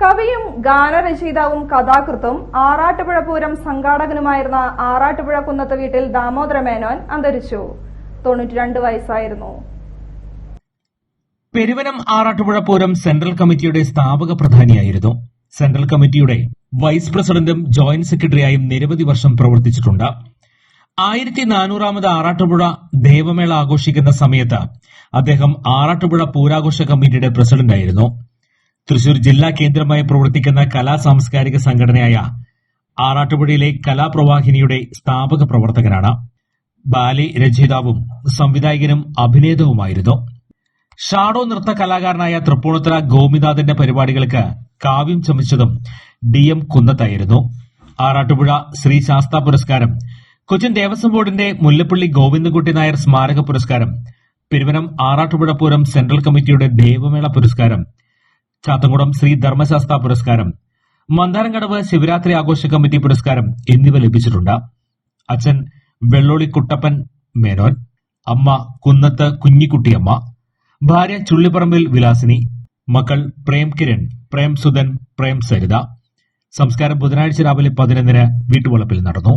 കവിയും ഗാനരചയിതാവും കഥാകൃത്തും ആറാട്ടുപുഴ പൂരം സംഘാടകനുമായിരുന്ന ആറാട്ടുപുഴ കുന്നത്ത് വീട്ടിൽ ദാമോദര മേനോൻ അന്തരിച്ചു. തൊണ്ണൂറ്റിരണ്ട് വയസ്സായിരുന്നു. പെരുവനം ആറാട്ടുപുഴ പൂരം സെൻട്രൽ കമ്മിറ്റിയുടെ സ്ഥാപക പ്രധാനിയായിരുന്നു. സെൻട്രൽ കമ്മിറ്റിയുടെ വൈസ് പ്രസിഡന്റും ജോയിന്റ് സെക്രട്ടറിയായും നിരവധി വർഷം പ്രവർത്തിച്ചിട്ടുണ്ട്. ആയിരത്തി നാനൂറാമത് ആറാട്ടുപുഴ ദേവമേള ആഘോഷിക്കുന്ന സമയത്ത് അദ്ദേഹം ആറാട്ടുപുഴ പൂരാഘോഷ കമ്മിറ്റിയുടെ പ്രസിഡന്റായിരുന്നു. തൃശൂർ ജില്ലാ കേന്ദ്രമായി പ്രവർത്തിക്കുന്ന കലാ സാംസ്കാരിക സംഘടനയായ ആറാട്ടുപുഴയിലെ കലാപ്രവാഹിനിയുടെ സ്ഥാപക പ്രവർത്തകനാണ്. ബാലി രചയിതാവും സംവിധായകനും അഭിനേതാവുമായിരുന്നു. ഷാഡോ നൃത്ത കലാകാരനായ തൃപ്പൂണിത്തറ ഗോപിനാഥന്റെ പരിപാടികൾക്ക് കാവ്യം ചമച്ചതും ഡി എം കുന്നത്തായിരുന്നു. ആറാട്ടുപുഴ ശ്രീ ശാസ്ത പുരസ്കാരം കൊച്ചിൻ ദേവസ്വം ബോർഡിന്റെ മുല്ലപ്പള്ളി ഗോവിന്ദൻകുട്ടി നായർ സ്മാരക പുരസ്കാരം പെരുവനം ആറാട്ടുപുഴ പൂരം സെൻട്രൽ കമ്മിറ്റിയുടെ ദേവമേള പുരസ്കാരം ചാത്തൻകുളം ശ്രീ ധർമ്മശാസ്ത്ര പുരസ്കാരം മന്ദാരംകടവ് ശിവരാത്രി ആഘോഷ കമ്മിറ്റി പുരസ്കാരം എന്നിവ ലഭിച്ചിട്ടുണ്ട്. അച്ഛൻ വെള്ളോളി കുട്ടപ്പൻ മേനോൻ അമ്മ കുന്നത്ത് കുഞ്ഞിക്കുട്ടിയമ്മ ഭാര്യ ചുള്ളിപ്പറമ്പിൽ വിലാസിനി മക്കൾ പ്രേം കിരൺ പ്രേം സുധൻ പ്രേം സരിത. സംസ്കാരം ബുധനാഴ്ച രാവിലെ പതിനൊന്നിന് വീട്ടുവളപ്പിൽ നടന്നു.